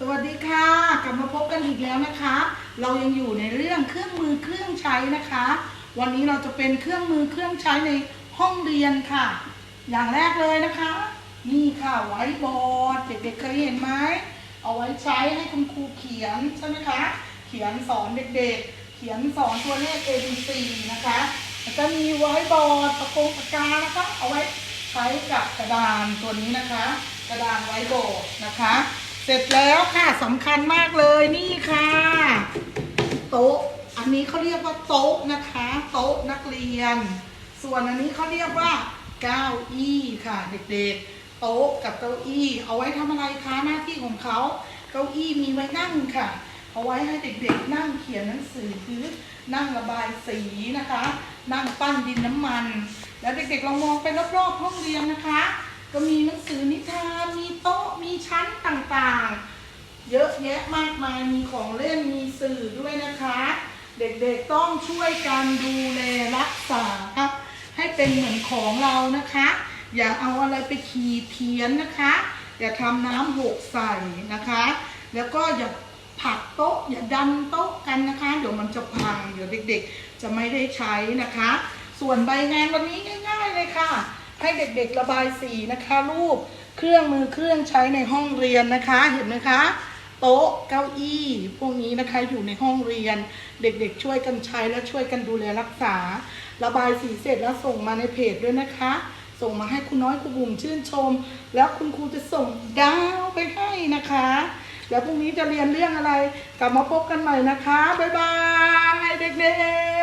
สวัสดีค่ะ กลับมาพบกันอีกแล้วนะคะ เรายังอยู่ในเรื่องเครื่องมือเครื่องใช้นะคะ วันนี้เราจะเป็นเครื่องมือเครื่องใช้ในห้องเรียนค่ะ อย่างแรกเลยนะคะ นี่ค่ะไว้บอร์ดเด็กๆเคยเห็นไหมเอาไว้ใช้ให้คุณครูเขียนใช่ไหมคะเขียนสอนเด็กๆ เขียนสอนตัวเลข A B C นะคะแล้วก็มีไว้บอร์ดปากกงปากกานะคะเอาไว้ใช้กับกระดานตัวนี้นะคะ กระดานไว้บอร์ดนะคะ เสร็จแล้วค่ะสำคัญมากเลยนี่ค่ะ โต๊ะอันนี้เขาเรียกว่าโต๊ะนะคะ โต๊ะนักเรียน ส่วนอันนี้เขาเรียกว่าเก้าอี้ค่ะ เด็กๆ โต๊ะกับเก้าอี้ เอาไว้ทำอะไรคะหน้าที่ของเขาเก้าอี้มีไว้นั่งค่ะ เอาไว้ให้เด็กๆ นั่งเขียนหนังสือคือนั่งระบายสีนะคะ นั่งปั้นดินน้ำมัน แล้วเด็กๆลองมองไปรอบๆห้องเรียนนะคะ ก็มีหนังสือนิทาน มีโต๊ะ มีชั้น ต่างๆ เยอะแยะมากมายมีของเล่นมีสื่อด้วยนะคะ เด็กๆต้องช่วยกันดูแลรักษา ให้เป็นเหมือนของเรานะคะ อย่าเอาอะไรไปขีดเขียนนะคะ อย่าทำน้ำหกใส่นะคะ แล้วก็อย่าผลักโต๊ะอย่าดันโต๊ะกันนะคะ เดี๋ยวมันจะพังเดี๋ยวเด็กๆ จะไม่ได้ใช้นะคะ ส่วนใบงานวันนี้ง่าย ๆเลยค่ะ ให้เด็กๆระบายสีนะคะรูปเครื่องมือเครื่องใช้ในห้องเรียนนะคะ เห็นไหมคะ โต๊ะเก้าอี้ พวกนี้นะคะอยู่ในห้องเรียน เด็กๆช่วยกันใช้และช่วยกันดูแลรักษา ระบายสีเสร็จแล้วส่งมาในเพจด้วยนะคะ ส่งมาให้คุณน้อยคุณบุ๋มชื่นชม แล้วคุณครูจะส่งดาวไปให้นะคะแล้วพรุ่งนี้จะเรียนเรื่องอะไร กลับมาพบกันใหม่นะคะ บ๊ายบาย เด็กๆ